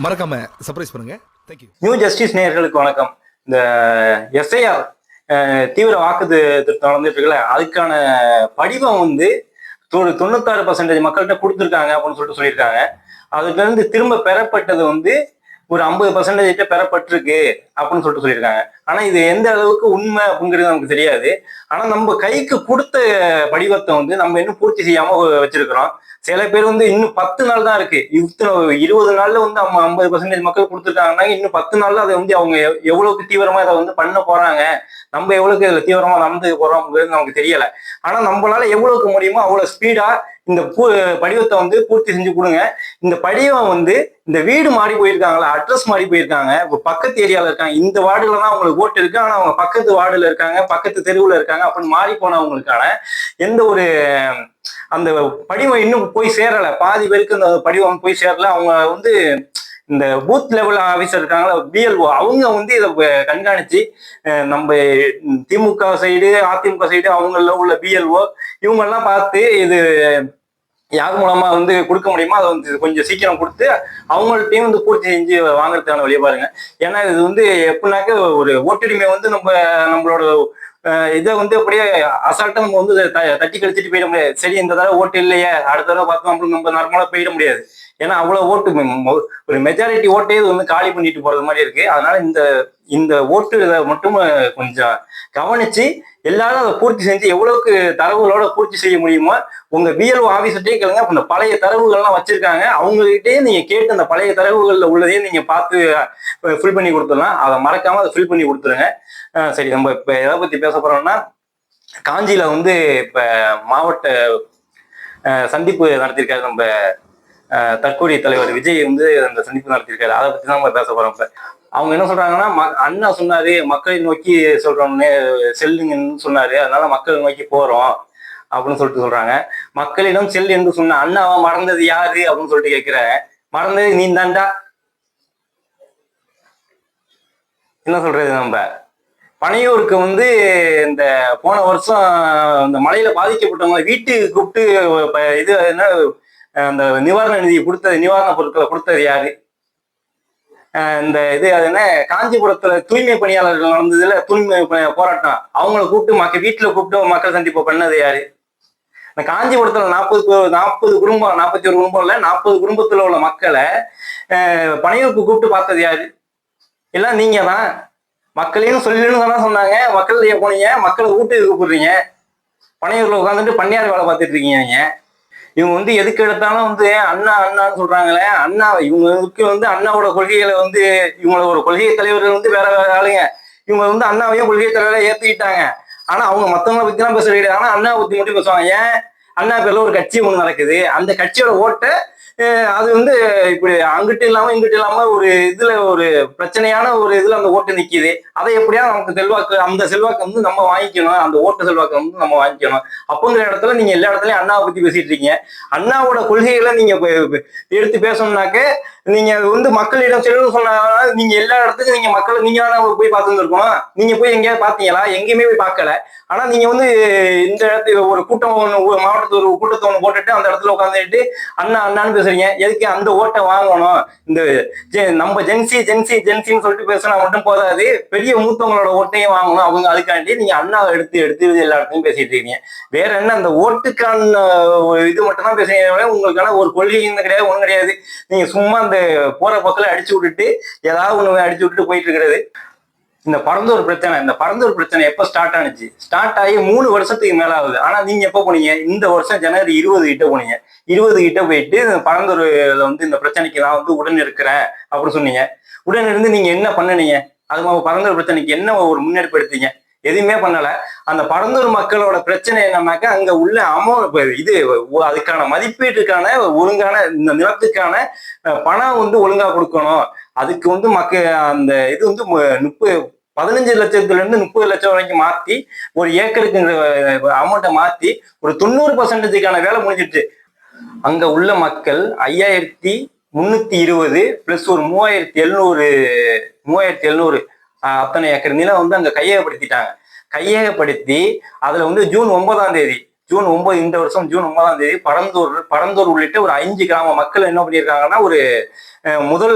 மறக்காம சர்ப்ரைஸ் பண்ணுங்க. Thank you new justice நேயர்களுக்கு வணக்கம். இந்த எஸ்ஐஆர் தீவிர வாக்கு திருத்தம் நடந்துட்டு இருக்குல்ல அதுக்கான படிவம் வந்து தொண்ணூ- தொண்ணூத்தாறு பர்சன்டேஜ் மக்கள்கிட்ட கொடுத்துருக்காங்க அப்படின்னு சொல்லிட்டு சொல்லியிருக்காங்க. அதுல இருந்து திரும்ப பெறப்பட்டது வந்து ஒரு ஐம்பது பர்சன்டேஜ் பெறப்பட்டிருக்கு அப்படின்னு சொல்லிட்டு சொல்லியிருக்காங்க. ஆனா இது எந்த அளவுக்கு உண்மை அப்படிங்கிறது நமக்கு தெரியாது. ஆனா நம்ம கைக்கு கொடுத்த படிவத்தை வந்து நம்ம இன்னும் பூர்த்தி செய்யாம வச்சிருக்கிறோம். சில பேர் வந்து இன்னும் பத்து நாள் தான் இருக்கு. இத்தனை இருபது நாள்ல வந்து அவங்க ஐம்பது பர்சன்டேஜ் மக்கள் கொடுத்துருக்காங்கன்னா இன்னும் பத்து நாள்ல அதை வந்து அவங்க எவ்வளவுக்கு தீவிரமா இதை வந்து பண்ண போறாங்க நம்ம எவ்வளவுக்கு இதுல தீவிரமா நடந்து போறோம்ங்கிறது நமக்கு தெரியல. ஆனா நம்மளால எவ்வளவுக்கு முடியுமோ அவ்வளவு ஸ்பீடா இந்த பூ படிவத்தை வந்து பூர்த்தி செஞ்சு கொடுங்க. இந்த படிவம் வந்து இந்த வீடு மாறி போயிருக்காங்களா அட்ரஸ் மாறி போயிருக்காங்க. இப்போ பக்கத்து ஏரியாவில் இருக்காங்க. இந்த வார்டுல தான் அவங்களுக்கு ஓட்டு இருக்கு. ஆனால் அவங்க பக்கத்து வார்டில் இருக்காங்க பக்கத்து தெருவில் இருக்காங்க அப்படின்னு மாறி போனவங்களுக்கான எந்த ஒரு அந்த படிவம் இன்னும் போய் சேரலை. பாதி பேருக்கு அந்த படிவம் போய் சேரல. அவங்க வந்து இந்த பூத் லெவல் ஆஃபீஸர் இருக்காங்களா பிஎல்ஓ அவங்க வந்து இதை கண்காணிச்சு நம்ம திமுக சைடு அதிமுக சைடு அவங்கள உள்ள பிஎல்ஓ இவங்கெல்லாம் பார்த்து இது யார் மூலமா வந்து கொடுக்க முடியுமோ அதை வந்து கொஞ்சம் சீக்கிரம் கொடுத்து அவங்கள்ட்டையும் வந்து பூர்த்தி செஞ்சு வாங்குறதுக்கான வழியை பாருங்க. ஏன்னா இது வந்து எப்படின்னாக்க ஒரு ஓட்டுரிமை வந்து நம்ம நம்மளோட இதை வந்து அப்படியே அசால்ட்டா நம்ம வந்து த- தட்டி கழிச்சிட்டு போயிட முடியாது. சரி இந்த தடவை ஓட்டு இல்லையே அடுத்த தடவை பார்த்தோம் அப்படின்னு நம்ம நார்மலா போயிட முடியாது. ஏன்னா அவ்வளவு ஓட்டு ஒரு மெஜாரிட்டி ஓட்டே இது வந்து காலி பண்ணிட்டு போறது மாதிரி இருக்கு. அதனால இந்த இந்த ஓட்டு இதை மட்டும் கொஞ்சம் கவனிச்சு எல்லாரும் அதை பூர்த்தி செஞ்சு எவ்வளவுக்கு தரவுகளோட பூர்த்தி செய்ய முடியுமோ உங்க பிஎல்ஓ ஆஃபீஸர்ட்டையும் கேளுங்க. அந்த பழைய தரவுகள்லாம் வச்சிருக்காங்க. அவங்ககிட்டயே நீங்க கேட்டு அந்த பழைய தரவுகள்ல உள்ளதையும் நீங்க பார்த்து ஃபில் பண்ணி கொடுத்துடலாம். அதை மறக்காம அதை ஃபில் பண்ணி கொடுத்துருங்க. சரி நம்ம இப்ப எதை பத்தி பேச போறோம்னா காஞ்சியில வந்து இப்ப மாவட்ட சந்திப்பு நடத்திருக்காரு நம்ம தற்கொலை தலைவர் விஜய் வந்து அந்த சந்திப்பு நடத்தியிருக்காரு. அதை பத்தி தான் நம்ம பேச போறோம் இப்ப. அவங்க என்ன சொல்றாங்கன்னா ம- அண்ணா சொன்னாரு மக்களை நோக்கி சொல்றோம்னு செல்லுங்கன்னு சொன்னாரு அதனால மக்களை நோக்கி போறோம் அப்படின்னு சொல்லிட்டு சொல்றாங்க. மக்களிடம் செல் என்று சொன்ன அண்ணாவை மறந்தது யாரு? அப்படின்னு சொல்லிட்டு கேட்கிறேன் மறந்தது நீ தாண்டா என்ன சொல்றது நம்ம? பனையூருக்கு வந்து இந்த போன வருஷம் இந்த மழையில பாதிக்கப்பட்டவங்க வீட்டுக்கு கூப்பிட்டு இது என்ன அந்த நிவாரண நிதி கொடுத்தது நிவாரண பொருட்களை கொடுத்தது யாரு? இந்த இது அது என்ன காஞ்சிபுரத்துல தூய்மை பணியாளர்கள் நடந்ததுல தூய்மை போராட்டம். அவங்கள கூப்பிட்டு மக்கள் வீட்டுல கூப்பிட்டு மக்கள் சந்திப்பு பண்ணது யாரு? இந்த காஞ்சிபுரத்துல நாற்பது நாற்பது குடும்பம் நாற்பத்தி ஒரு குடும்பம் இல்ல நாற்பது குடும்பத்துல உள்ள மக்களை அஹ் கூப்பிட்டு பார்த்தது யாரு? எல்லாம் நீங்க தான் மக்களையும் சொல்லின்னு தானே சொன்னாங்க. மக்கள் போனீங்க மக்களை வீட்டுக்கு கூப்பிடுறீங்க. பனையூர்ல உட்காந்துட்டு பண்ணையார் வேலை பார்த்துட்டு இருக்கீங்க நீங்க. இவங்க வந்து எதுக்கு எடுத்தாலும் வந்து அண்ணா அண்ணான்னு சொல்றாங்களே அண்ணா இவங்களுக்கு வந்து அண்ணாவோட கொள்கைகளை வந்து இவங்களோட ஒரு கொள்கை தலைவர்கள் வந்து வேற வேற ஆளுங்க. இவங்க வந்து அண்ணாவையும் கொள்கை தலைவரை ஏத்துக்கிட்டாங்க. ஆனா அவங்க மத்தவங்களை பத்தி தான் பேச கிடையாது ஆனா அண்ணா பத்தி மட்டும் பேசுவாங்க. ஏன்? அண்ணா பேர்ல ஒரு கட்சி ஒண்ணு நடக்குது. அந்த கட்சியோட ஓட்டை அது வந்து இப்படி அங்கிட்டு இல்லாம இங்கிட்டு இல்லாம ஒரு இதுல ஒரு பிரச்சனையான ஒரு இதுல அந்த ஓட்டு நிக்குது. அதை எப்படியா நமக்கு செல்வாக்கு அந்த செல்வாக்கு வந்து நம்ம வாங்கிக்கணும். அந்த ஓட்டு செல்வாக்கு வந்து நம்ம வாங்கிக்கணும். அப்பங்கிற இடத்துல நீங்க எல்லா இடத்துலயும் அண்ணாவை பத்தி பேசிட்டு இருக்கீங்க. அண்ணாவோட கொள்கைகளை நீங்க எடுத்து பேசணும்னாக்க நீங்க அது வந்து மக்களிடம் செல்லும் சொன்னா நீங்க எல்லா இடத்துக்கும் நீங்க மக்கள் நீங்க தானே போய் பார்த்துருக்கணும் நீங்க போய் எங்கேயாவது பாத்தீங்களா எங்கேயுமே போய் பார்க்கல. ஆனா நீங்க வந்து இந்த இடத்துல ஒரு கூட்டம் மாவட்ட மாவட்டத்துல ஒரு கூட்டத்தவங்க போட்டுட்டு அந்த இடத்துல உட்காந்துட்டு அண்ணா அண்ணான்னு பேசுறீங்க. எதுக்கு அந்த ஓட்டை வாங்கணும்? இந்த ஜெ- நம்ம ஜென்சி ஜென்சி ஜென்சின்னு சொல்லிட்டு பேசினா மட்டும் போதாது. பெரிய மூத்தவங்களோட ஓட்டையும் வாங்கணும் அவங்க அதுக்காண்டி நீங்க அண்ணாவை எடுத்து எடுத்து எல்லா இடத்துலையும் பேசிட்டு இருக்கீங்க. வேற என்ன அந்த ஓட்டுக்கான இது மட்டும் தான் பேசுறீங்க உங்களுக்கான ஒரு கொள்கையும் கிடையாது ஒன்றும் கிடையாது. நீங்க சும்மா அந்த போற பக்கத்துல அடிச்சு விட்டுட்டு ஏதாவது ஒண்ணு அடிச்சு விட்டுட்டு போயிட்டு இருக்கிறது. இந்த பரந்தூர் பிரச்சனை இந்த பரந்தூர் பிரச்சனை எப்போ ஸ்டார்ட் ஆனுச்சு? ஸ்டார்ட் ஆகி மூணு வருஷத்துக்கு மேல ஆகுது. ஆனா நீங்க எப்போ போனீங்க? இந்த வருஷம் ஜனவரி இருபது கிட்ட போனீங்க. இருபது கிட்ட போயிட்டு இந்த பரந்தூர்ல வந்து இந்த பிரச்சனைக்கு நான் வந்து உடன் இருக்கிறேன் அப்படின்னு சொன்னீங்க. உடன் இருந்து நீங்க என்ன பண்ணுனீங்க? அது மாதிரி பரந்தூர் பிரச்சனைக்கு என்ன ஒரு முன்னெடுப்பு எடுத்தீங்க? எதுவுமே பண்ணல. அந்த பரந்தூர் மக்களோட பிரச்சனை என்னன்னாக்கா அங்க உள்ள அமௌ இது அதுக்கான மதிப்பீட்டுக்கான ஒழுங்கான இந்த நிலத்துக்கான பணம் வந்து ஒழுங்கா கொடுக்கணும். அதுக்கு வந்து மக்க அந்த இது வந்து முப்பது பதினஞ்சு லட்சத்துலேருந்து முப்பது லட்சம் வரைக்கும் மாற்றி ஒரு ஏக்கருக்கு அமௌண்ட்டை மாற்றி ஒரு தொண்ணூறு பர்சன்டேஜுக்கான வேலை முடிஞ்சிட்டு அங்கே உள்ள மக்கள் ஐயாயிரத்தி முந்நூற்றி இருபது ப்ளஸ் ஒரு மூவாயிரத்தி எழுநூறு மூவாயிரத்தி எழுநூறு அத்தனை ஏக்கர் நிலம் வந்து அங்கே கையகப்படுத்திட்டாங்க. கையகப்படுத்தி அதில் வந்து ஜூன் ஒன்பதாம் தேதி ஜூன் ஒன்பது இந்த வருஷம் ஜூன் ஒன்பதாம் தேதி பரந்தூர் பரந்தூர் உள்ளிட்ட ஒரு அஞ்சு கிராம மக்கள் என்ன பண்ணியிருக்காங்கன்னா ஒரு அஹ், முதல்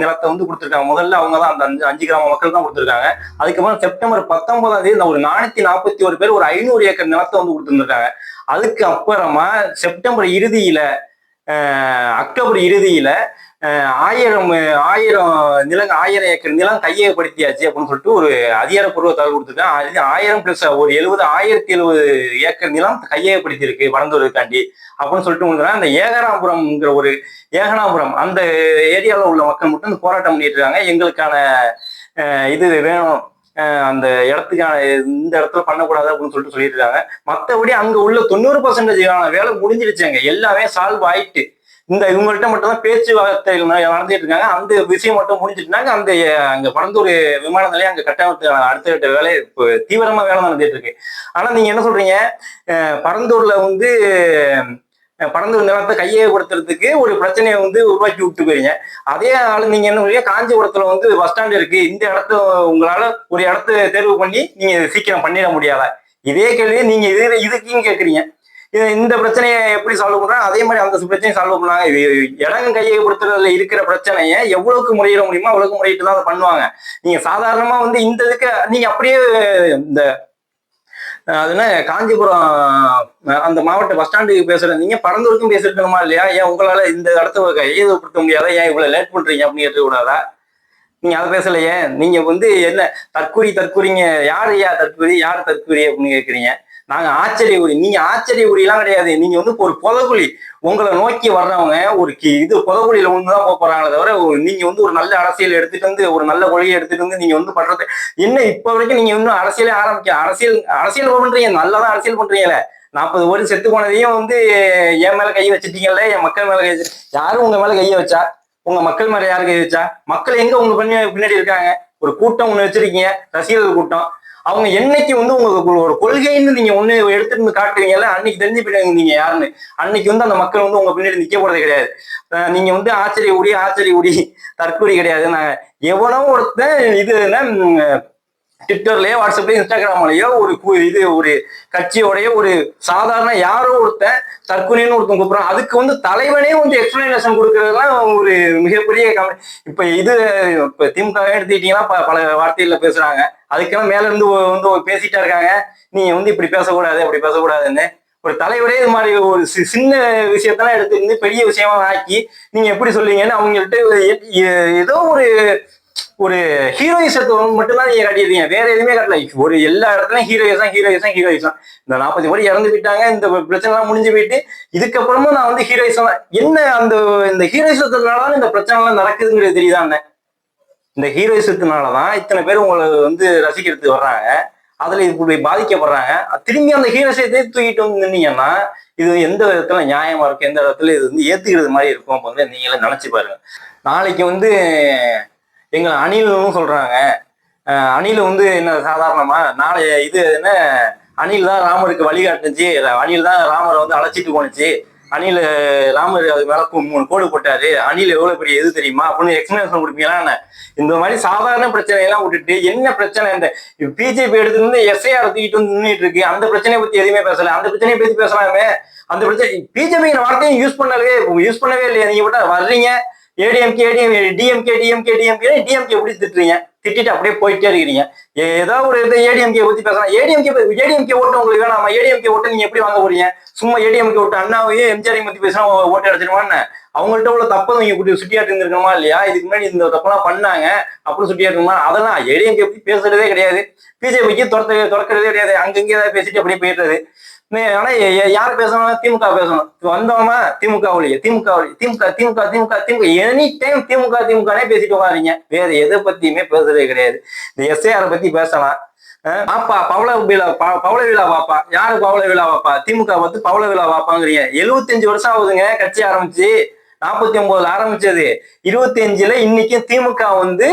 நிலத்தை வந்து கொடுத்துருக்காங்க. முதல்ல அவங்க தான் அந்த அஞ்சு அஞ்சு கிராம மக்கள் தான் கொடுத்துருக்காங்க. அதுக்கப்புறம் செப்டம்பர் பத்தொன்பதாம் தேதி இந்த ஒரு நானூத்தி நாற்பத்தி ஒரு பேர் ஒரு ஐநூறு ஏக்கர் நிலத்தை வந்து கொடுத்துருந்துருக்காங்க. அதுக்கு அப்புறமா செப்டம்பர் இறுதியில அக்டோபர் இறுதியில ஆயிரம் ஆயிரம் நிலம் ஆயிரம் ஏக்கர் நிலம் கையகப்படுத்தியாச்சு அப்படின்னு சொல்லிட்டு ஒரு அதிகாரப்பூர்வ தகவல் கொடுத்துருக்காங்க. ஆயிரம் பிளஸ் ஒரு எழுபது ஆயிரத்தி எழுபது ஏக்கர் நிலம் கையகப்படுத்தி இருக்கு வளர்ந்துவதற்காண்டி அப்படின்னு சொல்லிட்டு உங்களுக்கு அந்த ஏகனாபுரம்ங்கிற ஒரு ஏகனாபுரம் அந்த ஏரியாவில் உள்ள மக்கள் மட்டும் இந்த போராட்டம் பண்ணிட்டு இருக்காங்க. எங்களுக்கான இது வேணும். அந்த இடத்துக்கான இந்த இடத்துல பண்ணக்கூடாது அப்படின்னு சொல்லிட்டு சொல்லிட்டு இருக்காங்க. மற்றபடி அங்கே உள்ள தொண்ணூறு பர்சன்டேஜ் வேலை முடிஞ்சிருச்சாங்க எல்லாமே சால்வ் ஆயிட்டு இந்த இவங்கள்ட்ட மட்டும் தான் பேச்சுவார்த்தைகள் நடந்துட்டு இருக்காங்க. அந்த விஷயம் மட்டும் முடிஞ்சிட்டுனாங்க அந்த அங்க பரந்தூர் விமான நிலையம் அங்க கட்டமைப்பு அடுத்த கட்ட வேலை இப்போ தீவிரமா வேலை நடந்துட்டு இருக்கு. ஆனா நீங்க என்ன சொல்றீங்க? பரந்தூர்ல வந்து அஹ், பரந்தூர் நிலத்தை கையகப்படுத்துறதுக்கு ஒரு பிரச்சனையை வந்து உருவாக்கி விட்டு போறீங்க அதே ஆள் நீங்க என்ன சொல்றீங்க? காஞ்சிபுரத்துல வந்து பஸ் ஸ்டாண்ட் இருக்கு. இந்த இடத்த உங்களால ஒரு இடத்த தேர்வு பண்ணி நீங்க சீக்கிரம் பண்ணிட முடியாத? இதே கேள்வியை நீங்க இது இதுக்கும் கேக்குறீங்க. இது- இந்த பிரச்சனையை எப்படி சால்வ் பண்றாங்க அதே மாதிரி அந்த பிரச்சனையை சால்வ் பண்ணாங்க. இடங்க கையை கையகப்படுத்துறதுல இருக்கிற பிரச்சனையை எவ்வளவுக்கு முறையிட முடியுமோ அவ்வளவுக்கு முறையிட்டு தான் அதை பண்ணுவாங்க. நீங்க சாதாரணமா வந்து இந்த இதுக்கு நீங்க அப்படியே இந்த அஹ், அது என்ன காஞ்சிபுரம் அந்த மாவட்ட பஸ் ஸ்டாண்டுக்கு பேசுறீங்க பரந்தூருக்கும் பேசிருக்கணுமா இல்லையா? ஏன் உங்களால இந்த இடத்த கையகப்படுத்த முடியாதா? ஏன் இவ்வளவு லேட் பண்றீங்க அப்படின்னு கூடாதா நீங்க அதை பேசலையே. நீங்க வந்து என்ன தற்கூரி தற்கூரிங்க யார் ஐயா தற்கூரி யார் தற்கூரி அப்படின்னு கேக்குறீங்க. நாங்க ஆச்சரிய உரி நீங்க ஆச்சரிய உரியெல்லாம் கிடையாது. நீங்க வந்து ஒரு புதகுழி உங்களை நோக்கி வர்றவங்க ஒரு இது புதகுழியில ஒண்ணுதான் போக போறாங்களே தவிர நீங்க வந்து ஒரு நல்ல அரசியல் எடுத்துட்டு வந்து ஒரு நல்ல கொள்கையை எடுத்துட்டு வந்து நீங்க வந்து பண்றது இன்னும் இப்ப வரைக்கும் நீங்க இன்னும் அரசியலே ஆரம்பிக்க அரசியல் அரசியல் பண்றீங்க. நல்லாதான் அரசியல் பண்றீங்களே. நாற்பது கோடி செத்து போனதையும் வந்து என் மேல கை வச்சிட்டீங்கல்ல என் மக்கள் மேல கை யாரும் உங்க மேல கையை வச்சா? உங்க மக்கள் மேல யாரு கை வச்சா? மக்கள் எங்க உங்க பண்ணி பின்னாடி இருக்காங்க? ஒரு கூட்டம் ஒண்ணு வச்சிருக்கீங்க ரசிகர்கள் கூட்டம். அவங்க என்னைக்கு வந்து உங்களுக்கு ஒரு கொள்கைன்னு நீங்க ஒண்ணு எடுத்துட்டு வந்து காட்டுவீங்கல்ல அன்னைக்கு தெரிஞ்சு போயிடுங்க நீங்க யாருன்னு. அன்னைக்கு வந்து அந்த மக்கள் வந்து உங்க பின்னாடி நிக்க போறது கிடையாது. நீங்க வந்து ஆச்சரிய உடி ஆச்சரிய உடி தற்கொலை கிடையாது. நான் எவனோ ஒருத்தன் இது என்ன ட்விட்டர்லயோ வாட்ஸ்அப்லயோ இன்ஸ்டாகிராம்லயோ ஒரு கு- இது ஒரு கட்சியோடைய ஒரு சாதாரண யாரோ ஒருத்தன் தற்கொலைன்னு ஒருத்தன் கூப்பிடுறான். அதுக்கு வந்து தலைவனே வந்து எக்ஸ்பிளனேஷன் கொடுக்கறதுலாம் ஒரு மிகப்பெரிய கவ- இப்ப இது இப்ப திமுக எடுத்துக்கிட்டீங்கன்னா ப- பல வார்த்தைகள்ல பேசுறாங்க. அதுக்கெல்லாம் மேல இருந்து வந்து பேசிட்டா இருக்காங்க. நீங்க வந்து இப்படி பேசக்கூடாது அப்படி பேசக்கூடாதுன்னு. ஒரு தலைவரே இது மாதிரி ஒரு சி- சின்ன விஷயத்தெல்லாம் எடுத்து இருந்து பெரிய விஷயமா ஆக்கி நீங்க எப்படி சொல்லுவீங்கன்னு அவங்கள்ட்ட ஏதோ ஒரு ஒரு ஹீரோயிசத்தை மட்டும்தான் நீங்க காட்டியிருக்கீங்க. வேற எதுவுமே கட்டல. ஒரு எல்லா இடத்துலயும் ஹீரோயிசம் ஹீரோயிசம் ஹீரோயிசம் இந்த நாற்பது கோடி இறந்து போயிட்டாங்க இந்த பிரச்சனை எல்லாம் முடிஞ்சு போயிட்டு இதுக்கப்புறமும் நான் வந்து ஹீரோயிசம் என்ன அந்த இந்த ஹீரோயிசத்தினாலதான் இந்த பிரச்சனை எல்லாம் நடக்குதுங்கிறது தெரியுதா இந்த ஹீரோயிசத்தினால தான் இத்தனை பேர் உங்களை வந்து ரசிக்கிறதுக்கு வர்றாங்க. அதுல இப்படி பாதிக்கப்படுறாங்க. திரும்பி அந்த ஹீரோயிசத்தை தூக்கிட்டு வந்து நின்னீங்கன்னா இது எந்த விதத்துல நியாயமா இருக்கும்? எந்த இடத்துல இது வந்து ஏத்துக்கிறது மாதிரி இருக்கும் அப்போ வந்து நீங்களே நினைச்சு பாருங்க. நாளைக்கு வந்து எங்களை அணிலும் சொல்றாங்க. அணில் வந்து என்ன சாதாரணமா நாளைய இது என்ன அணில் தான் ராமருக்கு வழிகாட்டுச்சு அணில் தான் ராமரை வந்து அழைச்சிட்டு போனுச்சு அணில் ராமர் அது மேல மூணு கோடு போட்டாரு. அணில் எவ்வளவு பெரிய எது தெரியுமா? அப்படின்னு எக்ஸ்பிளேஷன் கொடுப்பீங்களா இந்த மாதிரி சாதாரண பிரச்சனையெல்லாம் விட்டுட்டு என்ன பிரச்சனை இந்த பிஜேபி எடுத்து வந்து எஸ்ஐஆர் தூக்கிட்டு வந்து நின்றுட்டு இருக்கு. அந்த பிரச்சனையை பத்தி எதுவுமே பேசல. அந்த பிரச்சனையை பத்தி பேசலாமே. அந்த பிரச்சனை பிஜேபிங்கிற வார்த்தையும் யூஸ் பண்ணவே யூஸ் பண்ணவே இல்லையா? நீங்க விட்டா வர்றீங்க. ADMK ATM DMK DMK DMK DMK எப்படி திட்டுறீங்க? திட்டிட்டு அப்படியே போயிட்டே இருக்கிறீங்க. ஏதோ ஒரு இது ஏடிஎம்கே பத்தி பேசலாம். ஏடிஎம்கே ஏடிஎம்கே ஓட்டு உங்களுக்கு வேணாமா? ஏடிஎம்கே ஓட்டு நீங்க எப்படி வாங்க போறீங்க? சும்மா ஏடிஎம்கே ஓட்டு அண்ணாவையும் எம்ஜிஆரையும் பத்தி பேசினா ஓட்டு அடைச்சிருவான்னு அவங்கள்ட்ட உள்ள தப்பை நீங்க குட்டி சுட்டியாட்டு இருந்திருக்கணுமா இல்லையா? இதுக்கு முன்னாடி இந்த தப்பெல்லாம் பண்ணாங்க. அப்படின்னு சுட்டியாட்டுமா அதெல்லாம் ஏடிஎம்கே பத்தி பேசுறதே கிடையாது. பிஜேபிக்கு துரத்த துறக்கிறதே கிடையாது. அங்கங்கே ஏதாவது பேசிட்டு அப்படியே போயிடுறது. ஆனா யார் பேசணும் திமுக பேசணும். வந்தோமா திமுக ஒழிய திமுக ஒழிய திமுக திமுக திமுக திமுக. எனி டைம் திமுக திமுகனே பேசிட்டு உட்காருங்க வேற எதை பத்தியுமே பேசுறதே கிடையாது. இந்த எஸ்ஐஆர் பத்தி பேசலாம். பாப்பா பவள விழா பவள விழா பாப்பா. யாரு பவள விழா பாப்பா? திமுக பார்த்து பவள விழா பாப்பாங்கிறீங்க. எழுபத்தஞ்சு வருஷம் ஆகுதுங்க கட்சி ஆரம்பிச்சு. நாற்பத்தி ஒன்பதுல ஆரம்பிச்சது. இருபத்தி அஞ்சுல இன்னைக்கு திமுக வந்து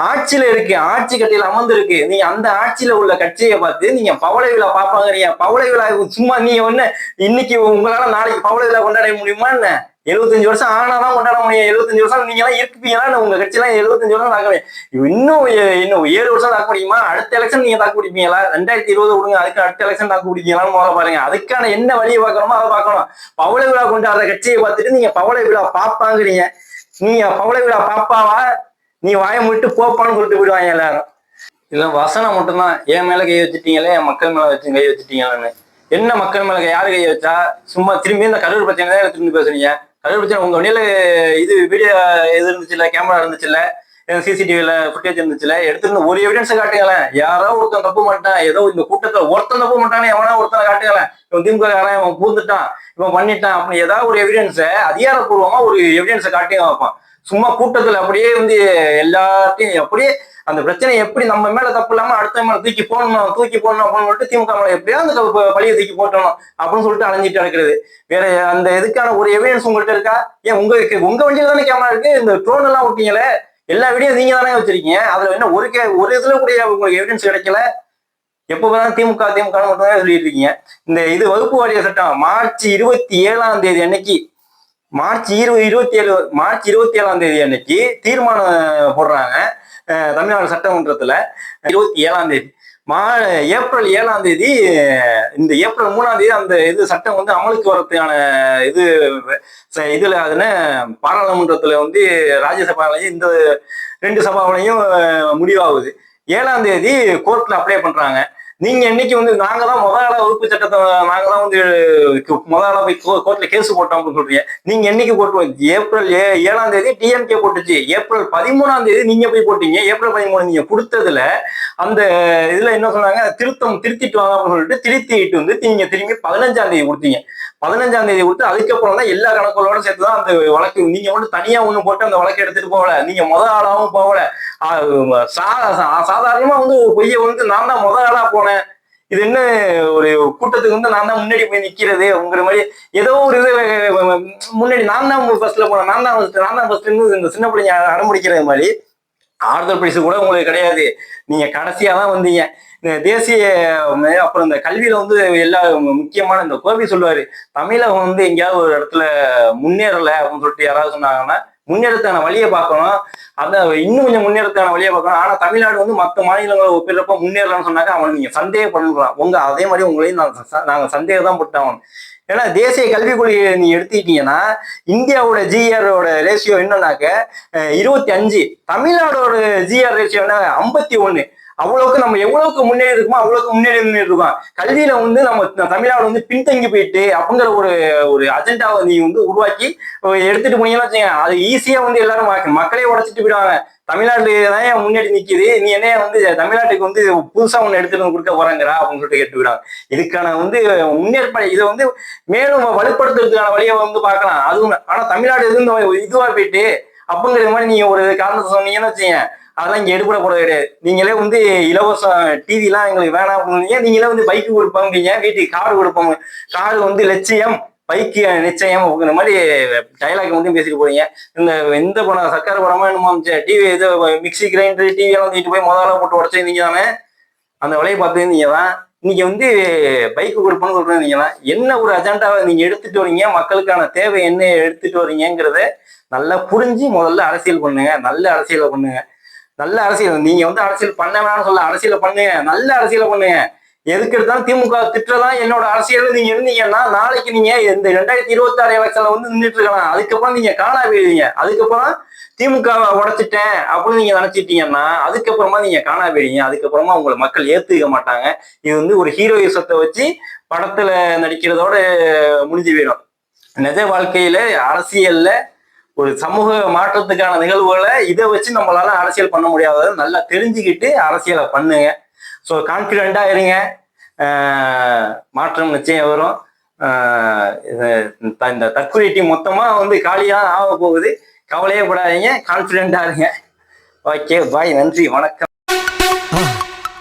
ஆட்சியில இருக்கு. ஆட்சி கட்டையில அமர்ந்திருக்கு. நீ நீங்க அந்த ஆட்சியில உள்ள கட்சியை பார்த்து நீங்க பவளை விழா பாப்பாங்க பவளை விழா சும்மா நீங்க ஒண்ணு இன்னைக்கு உங்களால நாளைக்கு பவளை விழா கொண்டாட முடியுமா என்ன? எழுபத்தஞ்சு வருஷம் ஆனாதான் கொண்டாட முடியும். எழுபத்தஞ்சு வருஷம் நீங்க எல்லாம் இருப்பீங்கன்னா உங்க கட்சி எல்லாம் எழுபத்தஞ்சு வருஷம் தாக்க முடியும். இன்னும் இன்னும் ஏழு வருஷம் தாக்க முடியுமா? அடுத்த எலெக்ஷன் நீங்க தாக்கு பிடிப்பீங்களா ரெண்டாயிரத்தி இருபது விடுங்க அதுக்கு அடுத்த எலெக்ஷன் தாக்கு பிடிக்கலாம்னு முதல்ல பாருங்க. அதுக்கான என்ன வழியை பார்க்கணுமோ அதை பார்க்கணும். பவள விழா கொண்டாடுற கட்சியை பார்த்துட்டு நீங்க பவள விழா பாப்பாங்கிறீங்க. நீங்க பவள விழா பாப்பாவா? நீ வாயை முட்டு போப்பான்னு சொல்லிட்டு போயிடுவாங்க எல்லாரும். இல்ல வசனம் மட்டும்தான். என் மேல கை வச்சுட்டீங்களே என் மக்கள் மேல வச்சு கை வச்சுட்டீங்களான்னு. என்ன மக்கள் மேல யாரு கை வச்சா? சும்மா திரும்பி இந்த கரூர் பிரச்சனை தான் எடுத்துட்டு பேசுறீங்க அதே பிரச்சனை உங்க வண்டியில இது வீடியோ இது இருந்துச்சுல்ல கேமரா இருந்துச்சுல்ல சிசிடிவில ஃபுட்டேஜ் இருந்துச்சுல எடுத்துருந்து ஒரு எவிடன்ஸ் காட்டுங்களேன். யாரோ ஒருத்தன் தப்பு மாட்டான் ஏதோ இந்த கூட்டத்துல ஒருத்தன் தப்பு மாட்டானே எவனா ஒருத்தனை காட்டுங்களேன். இவன் திமுக காரன் இவன் பூந்துட்டான் இவன் பண்ணிட்டான் அப்படின்னு ஏதாவது ஒரு எவிடன்ஸை அதிகாரப்பூர்வமா ஒரு எவிடன்ஸை காட்டியும் வைப்பான் சும்மா கூட்டத்துல அப்படியே வந்து எல்லாத்தையும் அப்படியே அந்த பிரச்சனை எப்படி நம்ம மேல தப்பு இல்லாம அடுத்த மேல தூக்கி போடணும் தூக்கி போடணும் அப்படின்னு சொல்லிட்டு திமுக மேல எப்படியா அந்த பழிய தூக்கி போட்டணும் அப்படின்னு சொல்லிட்டு அலைஞ்சிட்டு நடக்கிறது வேற அந்த இதுக்கான ஒரு எவிடன்ஸ் உங்கள்கிட்ட இருக்கா? ஏன் உங்க உங்க வண்டியில தானே கேமரா இருக்கு? இந்த ட்ரோன் எல்லாம் விட்டீங்களே. எல்லா வீடியோ நீங்க தானே வச்சிருக்கீங்க. அதுல என்ன ஒரு கே ஒரு இதுல கூட உங்களுக்கு எவிடன்ஸ் கிடைக்கல? எப்போதான் திமுக திமுக மட்டும் தான் சொல்லிட்டு இருக்கீங்க. இந்த இது வகுப்பு வாரிய சட்டம் மார்ச் இருபத்தி ஏழாம் தேதி அன்னைக்கு மார்ச் இருபது இருபத்தி ஏழு மார்ச் இருபத்தி ஏழாம் தேதி அன்னைக்கு தீர்மானம் போடுறாங்க. தமிழ்நாடு சட்டமன்றத்தில் இருபத்தி ஏழாம் தேதி. மா ஏப்ரல் ஏழாம் தேதி இந்த ஏப்ரல் மூணாம் தேதி அந்த இது சட்டம் வந்து அமலுக்கு வரதுக்கான இது ச- இதுல அதுன்னு பாராளுமன்றத்துல வந்து ராஜ்யசபாலையும் இந்த ரெண்டு சபாவிலையும் முடிவாகுது. ஏழாம் தேதி கோர்ட்ல அப்ளை பண்றாங்க. நீங்க இன்னைக்கு வந்து நாங்க தான் முதலாள வகுப்பு சட்டத்தை நாங்க தான் வந்து முதலாள போய் கோர்ட்ல கேஸ் போட்டோம் அப்படின்னு சொல்றீங்க. நீங்க என்னைக்கு போட்டு ஏப்ரல் ஏ ஏழாம் தேதி டிஎம்கே போட்டுச்சு. ஏப்ரல் பதிமூணாம் தேதி நீங்க போய் போட்டீங்க. ஏப்ரல் பதிமூணு நீங்க கொடுத்ததுல அந்த இதுல என்ன சொன்னாங்க? திருத்தம் திருத்திட்டு வாங்க அப்படின்னு சொல்லிட்டு திருத்திட்டு வந்து நீங்க திரும்பி பதினஞ்சாம் தேதி கொடுத்தீங்க. பதினஞ்சாம் தேதி கொடுத்து அதுக்கப்புறம் தான் எல்லா கணக்குகளோட சேர்த்து தான் அந்த வழக்கு. நீங்க வந்து தனியா ஒண்ணு போட்டு அந்த வழக்கு எடுத்துட்டு போகல. நீங்க முதல் ஆளாவும் போகல. சாதாரணமா வந்து ஒரு வந்து நான் தான் முத ஆளா போனேன். இது என்ன ஒரு கூட்டத்துக்கு வந்து நான் தான் முன்னாடி போய் நிக்கிறது உங்கிற மாதிரி ஏதோ ஒரு இது முன்னாடி நான் தான் ஃபர்ஸ்ட்ல போனேன். நான் தான் ஃபர்ஸ்ட் நான் தான் ஃபர்ஸ்ட் இந்த சின்ன பிள்ளைங்க அடம்பிடிக்கிறது மாதிரி. ஆறுதல் பரிசு கூட உங்களுக்கு கிடையாது. நீங்க கடைசியா தான் வந்தீங்க. இந்த தேசிய அப்புறம் இந்த கல்வியில வந்து எல்லா முக்கியமான இந்த கோபி சொல்லுவாரு தமிழகம் வந்து எங்கேயாவது ஒரு இடத்துல முன்னேறல அப்படின்னு சொல்லிட்டு யாராவது சொன்னாங்கன்னா முன்னேறத்தான வழியை பார்க்கணும். அந்த இன்னும் கொஞ்சம் முன்னேறத்தான வழியை பார்க்கணும். ஆனால் தமிழ்நாடு வந்து மற்ற மாநிலங்களை ஒப்பிடுறப்ப முன்னேறலாம்னு சொன்னாக்க அவனை நீங்கள் சந்தேகம் பண்ணலாம் உங்க அதே மாதிரி உங்களையும் நாங்கள் நாங்கள் சந்தேகம் தான் பட்டாகணும் ஏன்னா தேசிய கல்விக் கொள்கையை நீ எடுத்துக்கிட்டீங்கன்னா இந்தியாவோட ஜிஆரோட ரேஷியோ என்னன்னாக்க இருபத்தி அஞ்சு. தமிழ்நாடோட ஜிஆர் ரேஷியோ என்ன ஐம்பத்தி ஒன்று அவ்வளவுக்கு நம்ம எவ்வளவுக்கு முன்னேறி இருக்கோமோ அவ்வளவுக்கு முன்னேறி முன்னேறி இருக்கோம் கல்வியில வந்து நம்ம தமிழ்நாடு வந்து பின்தங்கி போயிட்டு அப்படிங்கிற ஒரு ஒரு அஜெண்டாவை நீ வந்து உருவாக்கி எடுத்துட்டு போனீங்கன்னா வச்சுங்க அது ஈஸியா வந்து எல்லாரும் மக்களே உடச்சிட்டு போயிடுவாங்க. தமிழ்நாடு தான் ஏன் முன்னாடி நிக்குது? நீ என்ன வந்து தமிழ்நாட்டுக்கு வந்து புதுசா ஒண்ணு எடுத்துட்டு வந்து கொடுக்க போறாங்கடா அப்படின்னு சொல்லிட்டு கேட்டுக்கிறாங்க இதுக்கான வந்து முன்னேற்பாடு இதை வந்து மேலும் வலுப்படுத்துறதுக்கான வழியை வந்து பார்க்கலாம். அதுவும் ஆனா தமிழ்நாடு எதுவும் இதுவா போயிட்டு அப்படிங்கிற மாதிரி நீங்க ஒரு காரணத்தை சொன்னீங்கன்னு வச்சுங்க அதெல்லாம் இங்கே எடுப்பட கூட கிடையாது. நீங்களே வந்து இலவசம் டிவிலாம் எங்களுக்கு வேணாம் அப்படின்னீங்க நீங்களே வந்து பைக்கு கொடுப்பாங்க. வீட்டுக்கு கார் கொடுப்பாங்க? கார் வந்து லட்சியம் பைக்கு நிச்சயம் அப்படிங்கிற மாதிரி டைலாக் வந்து பேசிட்டு போறீங்க. இந்த எந்த படம் சக்கரை படமா என்னமோ டிவி இது மிக்சி கிரைண்டர் டிவி எல்லாம் தூக்கிட்டு போய் முதல்ல போட்டு உடச்சிருந்தீங்க தானே? அந்த வேலையை பார்த்து நீங்க தான். இன்னைக்கு வந்து பைக்கு கொடுப்போம்னு சொல்றது தான். என்ன ஒரு அஜெண்டாவை நீங்க எடுத்துட்டு வரீங்க? மக்களுக்கான தேவை என்ன எடுத்துட்டு வரீங்கிறத நல்லா புரிஞ்சு முதல்ல அரசியல் பண்ணுங்க. நல்ல அரசியலை பண்ணுங்க. நல்ல அரசியல். நீங்க வந்து அரசியல் பண்ண வேணாம்னு சொல்ல அரசியலை பண்ணுங்க. நல்ல அரசியலை பண்ணுங்க. எதுக்கு எடுத்தாலும் திமுக திட்டலாம் என்னோட அரசியல் நீங்க இருந்தீங்கன்னா நாளைக்கு நீங்க இந்த ரெண்டாயிரத்தி இருபத்தி ஆறு எலெக்ஷன்ல வந்து நின்றுட்டு இருக்கலாம். அதுக்கப்புறம் நீங்க காணா போயிடுவீங்க அதுக்கப்புறம் திமுகவை உடைச்சிட்டேன் அப்படின்னு நீங்க நினைச்சிட்டீங்கன்னா அதுக்கப்புறமா நீங்க காணா போயிடுவீங்க அதுக்கப்புறமா உங்களை மக்கள் ஏத்துக்க மாட்டாங்க. இது வந்து ஒரு ஹீரோயிசத்தை வச்சு படத்துல நடிக்கிறதோட முடிஞ்சு போயிடும். நிஜ வாழ்க்கையில அரசியல்ல ஒரு சமூக மாற்றத்துக்கான நிகழ்வுகளை இதை வச்சு நம்மளால அரசியல் பண்ண முடியாததை நல்லா தெரிஞ்சுக்கிட்டு அரசியலை பண்ணுங்க. ஸோ கான்ஃபிடென்ட்டா இருங்க. மாற்றம் நிச்சயம் வரும். இது த- இந்த தற்கொலை மொத்தமா வந்து காலியா ஆக போகுது. கவலையே படாதீங்க. கான்ஃபிடென்ட்டா இருங்க. ஓகே பாய் நன்றி. வணக்கம்.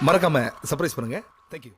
மறக்காம சர்ப்ரைஸ் பண்ணுங்க. தேங்க்யூ